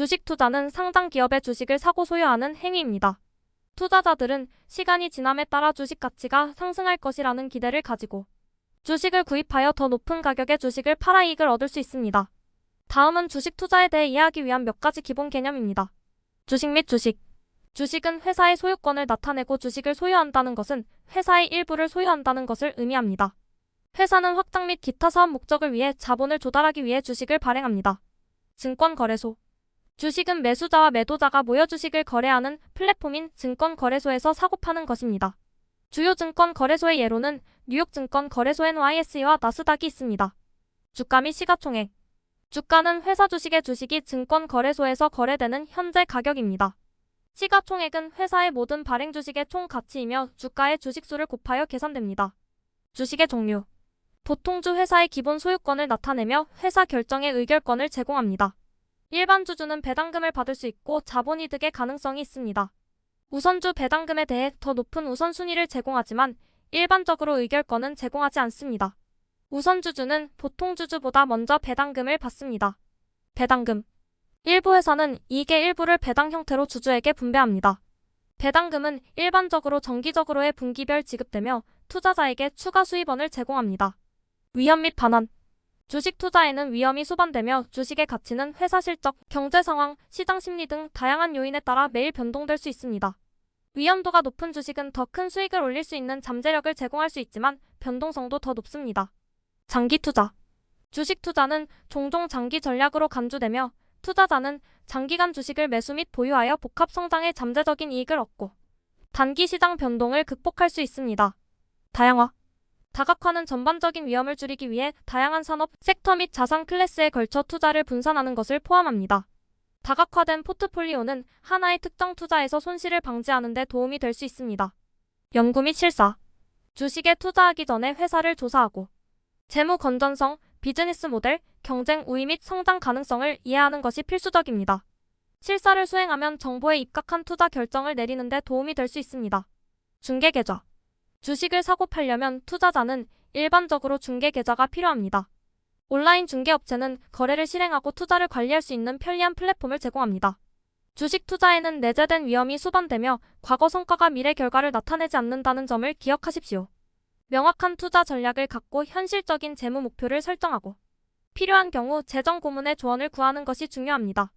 주식 투자는 상장 기업의 주식을 사고 소유하는 행위입니다. 투자자들은 시간이 지남에 따라 주식 가치가 상승할 것이라는 기대를 가지고 주식을 구입하여 더 높은 가격의 주식을 팔아 이익을 얻을 수 있습니다. 다음은 주식 투자에 대해 이해하기 위한 몇 가지 기본 개념입니다. 주식 및 주식. 주식은 회사의 소유권을 나타내고 주식을 소유한다는 것은 회사의 일부를 소유한다는 것을 의미합니다. 회사는 확장 및 기타 사업 목적을 위해 자본을 조달하기 위해 주식을 발행합니다. 증권거래소. 주식은 매수자와 매도자가 모여 주식을 거래하는 플랫폼인 증권거래소에서 사고 파는 것입니다. 주요 증권거래소의 예로는 뉴욕 증권거래소 NYSE와 나스닥이 있습니다. 주가 및 시가총액. 주가는 회사 주식의 주식이 증권거래소에서 거래되는 현재 가격입니다. 시가총액은 회사의 모든 발행 주식의 총 가치이며 주가의 주식수를 곱하여 계산됩니다. 주식의 종류. 보통주 회사의 기본 소유권을 나타내며 회사 결정의 의결권을 제공합니다. 일반 주주는 배당금을 받을 수 있고 자본이득의 가능성이 있습니다. 우선주 배당금에 대해 더 높은 우선순위를 제공하지만 일반적으로 의결권은 제공하지 않습니다. 우선주주는 보통 주주보다 먼저 배당금을 받습니다. 배당금. 일부 회사는 이익의 일부를 배당 형태로 주주에게 분배합니다. 배당금은 일반적으로 정기적으로의 분기별 지급되며 투자자에게 추가 수입원을 제공합니다. 위험 및 반환. 주식 투자에는 위험이 수반되며 주식의 가치는 회사 실적, 경제 상황, 시장 심리 등 다양한 요인에 따라 매일 변동될 수 있습니다. 위험도가 높은 주식은 더 큰 수익을 올릴 수 있는 잠재력을 제공할 수 있지만 변동성도 더 높습니다. 장기 투자. 주식 투자는 종종 장기 전략으로 간주되며 투자자는 장기간 주식을 매수 및 보유하여 복합 성장의 잠재적인 이익을 얻고 단기 시장 변동을 극복할 수 있습니다. 다양화. 다각화는 전반적인 위험을 줄이기 위해 다양한 산업, 섹터 및 자산 클래스에 걸쳐 투자를 분산하는 것을 포함합니다. 다각화된 포트폴리오는 하나의 특정 투자에서 손실을 방지하는 데 도움이 될 수 있습니다. 연구 및 실사. 주식에 투자하기 전에 회사를 조사하고 재무 건전성, 비즈니스 모델, 경쟁 우위 및 성장 가능성을 이해하는 것이 필수적입니다. 실사를 수행하면 정보에 입각한 투자 결정을 내리는 데 도움이 될 수 있습니다. 중개 계좌. 주식을 사고 팔려면 투자자는 일반적으로 중개 계좌가 필요합니다. 온라인 중개업체는 거래를 실행하고 투자를 관리할 수 있는 편리한 플랫폼을 제공합니다. 주식 투자에는 내재된 위험이 수반되며 과거 성과가 미래 결과를 나타내지 않는다는 점을 기억하십시오. 명확한 투자 전략을 갖고 현실적인 재무 목표를 설정하고 필요한 경우 재정 고문의 조언을 구하는 것이 중요합니다.